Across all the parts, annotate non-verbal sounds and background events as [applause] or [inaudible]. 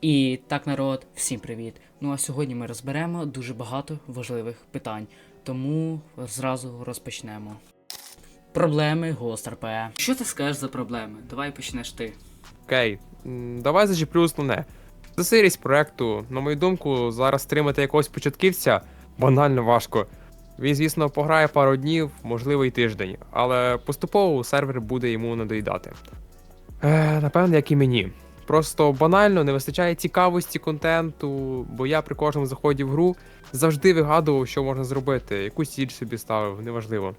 І так, народ, всім привіт. Ну а сьогодні ми розберемо дуже багато важливих питань, тому зразу розпочнемо. Проблеми ГОСТРП. Що ти скажеш за проблеми? Давай почнеш ти. Окей, давай зачеплю основне. За сирість проекту, на мою думку, зараз стримати якогось початківця банально важко. Він, звісно, пограє пару днів, можливо, і тиждень, але поступово сервер буде йому надоїдати. Е, напевно, як і мені. Просто банально не вистачає цікавості контенту, бо я при кожному заході в гру завжди вигадував, що можна зробити, якусь ціль собі ставив, неважливо.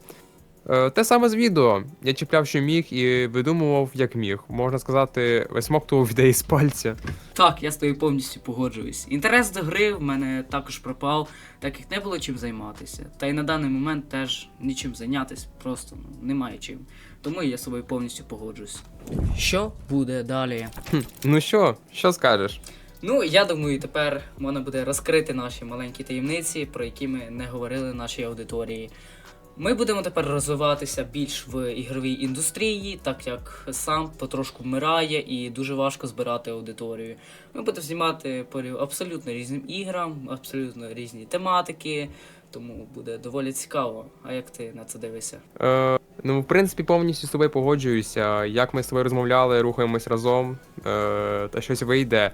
Е, Те саме з відео. Я чіпляв, що міг, і видумував, як міг. Можна сказати, висмоктував ідеї з пальця. Так, я з тобою повністю погоджуюсь. Інтерес до гри в мене також пропав, так як не було чим займатися. Та й на даний момент теж нічим зайнятися, просто ну, немає чим. Тому я з тобою повністю погоджуюсь. Що буде далі? Хм, ну що, що скажеш? Ну, я думаю, тепер можна буде розкрити наші маленькі таємниці, про які ми не говорили нашій аудиторії. Ми будемо тепер розвиватися більш в ігровій індустрії, так як сам потрошку вмирає і дуже важко збирати аудиторію. Ми будемо знімати по абсолютно різним іграм, абсолютно різні тематики, тому буде доволі цікаво. А як ти на це дивишся? Е, ну, в принципі, повністю з тобою погоджуюся. Як ми з тобою розмовляли, рухаємось разом, е, та щось вийде.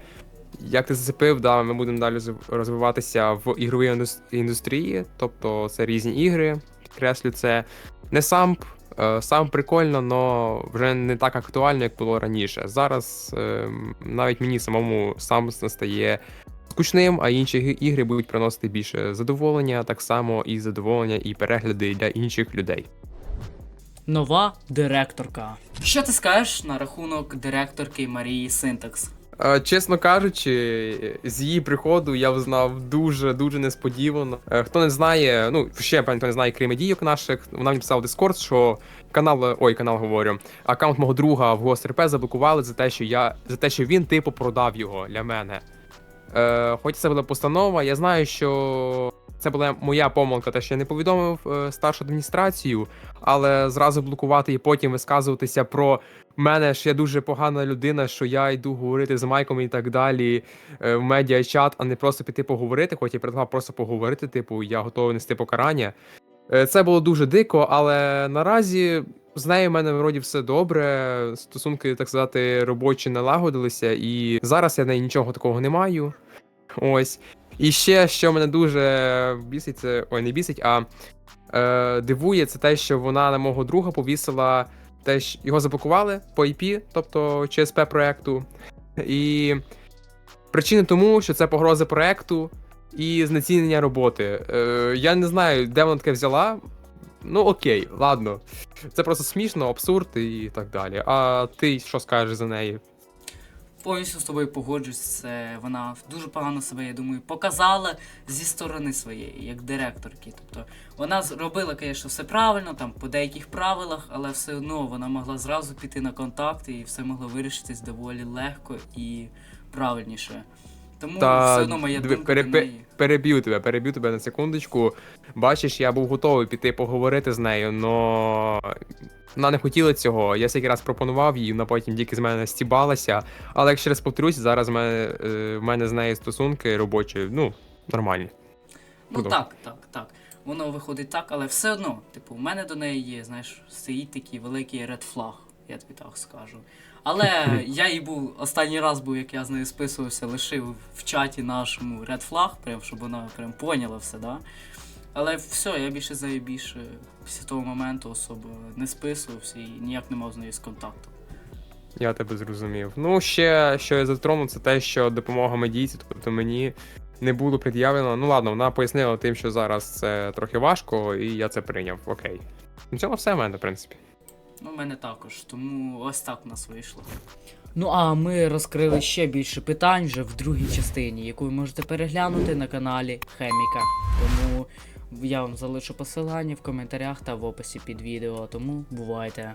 Як ти зацепив, да, ми будемо далі розвиватися в ігровій індустрії, тобто це різні ігри, підкреслю це. Не самп, е, сам прикольно, але вже не так актуально, як було раніше. Зараз е, навіть мені самому сам стає скучним, а інші ігри будуть приносити більше задоволення, так само і задоволення, і перегляди для інших людей. Нова директорка. Що ти скажеш на рахунок директорки Марії Синтакс? Е, Чесно кажучи, з її приходу я взнав дуже дуже несподівано. Е, Хто не знає, ну ще хто не знає крім дійок наших, вона мені писала Discord, що канал, ой, канал говорю, аккаунт мого друга в ГОСРП заблокували за те, що я за те, що він типу продав його для мене. Е, Хоч це була постанова, я знаю, що це була моя помилка, те, що я не повідомив е, старшу адміністрацію, але зразу блокувати і потім висказуватися про мене, що я дуже погана людина, що я йду говорити з Майком і так далі е, в медіа-чат, а не просто піти поговорити, хоч я предлагав просто поговорити, типу, я готовий нести покарання. Е, Це було дуже дико, але наразі з нею в мене вроді все добре. Стосунки, так сказати, робочі налагодилися, і зараз я неї нічого такого не маю. Ось. І ще, що мене дуже бісить, це. Ой, не бісить, а е, дивує, це те, що вона на мого друга повісила те, що його заблокували по IP, тобто ЧСП проекту. І причини тому, що це погроза проекту і знецінення роботи. Е, я не знаю, де вона таке взяла. Ну окей, ладно. Це просто смішно, абсурд і так далі. А ти що скажеш за неї? Повністю з тобою погоджуюсь, вона дуже погано себе, я думаю, показала зі сторони своєї, як директорки. Тобто вона зробила, звісно, все правильно, там по деяких правилах, але все одно вона могла зразу піти на контакти і все могло вирішитись доволі легко і правильніше. Тому все одно моя диви, думка пере- до неї. переб'ю тебе, переб'ю тебе на секундочку. Бачиш, я був готовий піти поговорити з нею, но вона не хотіла цього. Я всякий раз пропонував їй, вона потім тільки з мене стібалася. Але якщо раз повторюсь, зараз в мене, е, в мене з нею стосунки робочі, ну, нормальні. Ну Продовжуй. так, так, так. Воно виходить так, але все одно, типу, у мене до неї є, знаєш, стоїть такий великий ред флаг, я тобі так скажу. Але [laughs] я їй був останній раз був, як я з нею списувався, лишив в чаті нашому ред флаг, прям, щоб вона прям поняла все, да? Але все, я більше за нею більше після того моменту особо не списувався і ніяк не мав з нею з контакту. Я тебе зрозумів. Ну, ще що я затронув, це те, що допомога медійці, тобто мені не було пред'явлено. Ну ладно, вона пояснила тим, що зараз це трохи важко, і я це прийняв. Окей. Ну, цього все в мене, в принципі. Ну, в мене також, тому ось так у нас вийшло. Ну а ми розкрили ще більше питань вже в другій частині, яку ви можете переглянути на каналі Хеміка. Тому я вам залишу посилання в коментарях та в описі під відео. Тому бувайте.